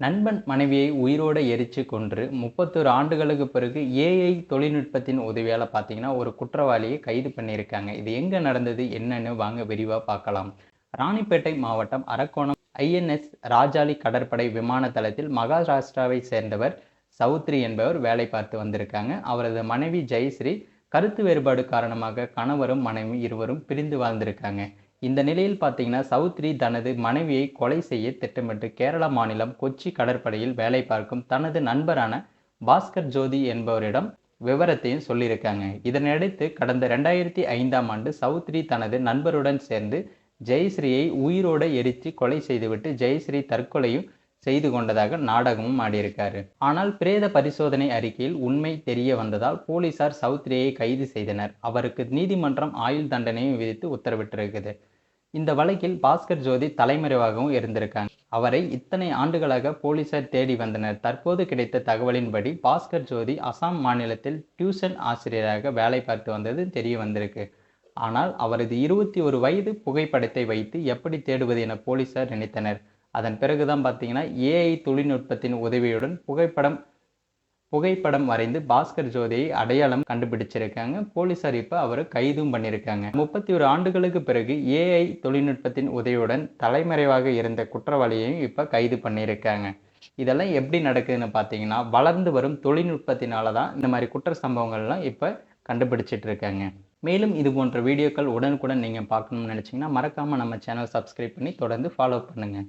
நண்பன் மனைவியை உயிரோட எரிச்சு கொன்று முப்பத்தொரு ஆண்டுகளுக்கு பிறகு ஏஐ தொழில்நுட்பத்தின் உதவியால் பார்த்தீங்கன்னா ஒரு குற்றவாளியை கைது பண்ணியிருக்காங்க. இது எங்கே நடந்தது? என்னன்னு வாங்க விரிவாக பார்க்கலாம். ராணிப்பேட்டை மாவட்டம் அரக்கோணம் ஐஎன்எஸ் ராஜாளி கடற்படை விமான தளத்தில் மகாராஷ்டிராவை சேர்ந்தவர் சௌத்ரி என்பவர் வேலை பார்த்து வந்திருக்காங்க. அவரது மனைவி ஜெயஸ்ரீ கருத்து வேறுபாடு காரணமாக கணவரும் மனைவி இருவரும் பிரிந்து வாழ்ந்திருக்காங்க. இந்த நிலையில் பார்த்தீங்கன்னா சௌத்ரி தனது மனைவியை கொலை செய்ய திட்டமிட்டு கேரள மாநிலம் கொச்சி கடற்படையில் வேலை பார்க்கும் தனது நண்பரான பாஸ்கர் ஜோதி என்பவரிடம் விவரத்தையும் சொல்லியிருக்காங்க. இதனையடுத்து கடந்த ரெண்டாயிரத்தி ஐந்தாம் ஆண்டு சௌத்ரி தனது நண்பருடன் சேர்ந்து ஜெயஸ்ரீயை உயிரோடு எரித்து கொலை செய்துவிட்டு ஜெயஸ்ரீ தற்கொலையும் செய்து கொண்டதாக நாடகமும் ஆடியிருக்காரு. ஆனால் பிரேத பரிசோதனை அறிக்கையில் உண்மை தெரிய வந்ததால் போலீசார் சௌத்ரியை கைது செய்தனர். அவருக்கு நீதிமன்றம் ஆயுள் தண்டனையும் விதித்து உத்தரவிட்டிருக்குது. இந்த வழக்கில் பாஸ்கர் ஜோதி தலைமறைவாகவும் இருந்திருக்காங்க. அவரை இத்தனை ஆண்டுகளாக போலீசார் தேடி வந்தனர். தற்போது கிடைத்த தகவலின்படி பாஸ்கர் ஜோதி அசாம் மாநிலத்தில் டியூஷன் ஆசிரியராக வேலை பார்த்து வந்தது தெரிய வந்திருக்கு. ஆனால் அவரது இருபத்தி ஒரு வயது புகைப்படத்தை வைத்து எப்படி தேடுவது என போலீசார் நினைத்தனர். அதன் பிறகுதான் பார்த்தீங்கன்னா ஏஐ தொழில்நுட்பத்தின் உதவியுடன் புகைப்படம் புகைப்படம் வரைந்து பாஸ்கர் ஜோதியை அடையாளம் கண்டுபிடிச்சிருக்காங்க. போலீசார் இப்போ அவரை கைதும் பண்ணியிருக்காங்க முப்பத்தி ஒரு ஆண்டுகளுக்கு பிறகு ஏஐ தொழில்நுட்பத்தின் உதவியுடன் தலைமறைவாக இருந்த குற்றவாளியையும் இப்போ கைது பண்ணியிருக்காங்க இதெல்லாம் எப்படி நடக்குதுன்னு பார்த்தீங்கன்னா வளர்ந்து வரும் தொழில்நுட்பத்தினால தான் இந்த மாதிரி குற்ற சம்பவங்கள்லாம் இப்போ கண்டுபிடிச்சிட்டு இருக்காங்க மேலும் இது போன்ற வீடியோக்கள் உடனுக்குடன் நீங்கள் பார்க்கணும்னு நினச்சிங்கன்னா மறக்காமல் நம்ம சேனல் சப்ஸ்கிரைப் பண்ணி தொடர்ந்து ஃபாலோ பண்ணுங்கள்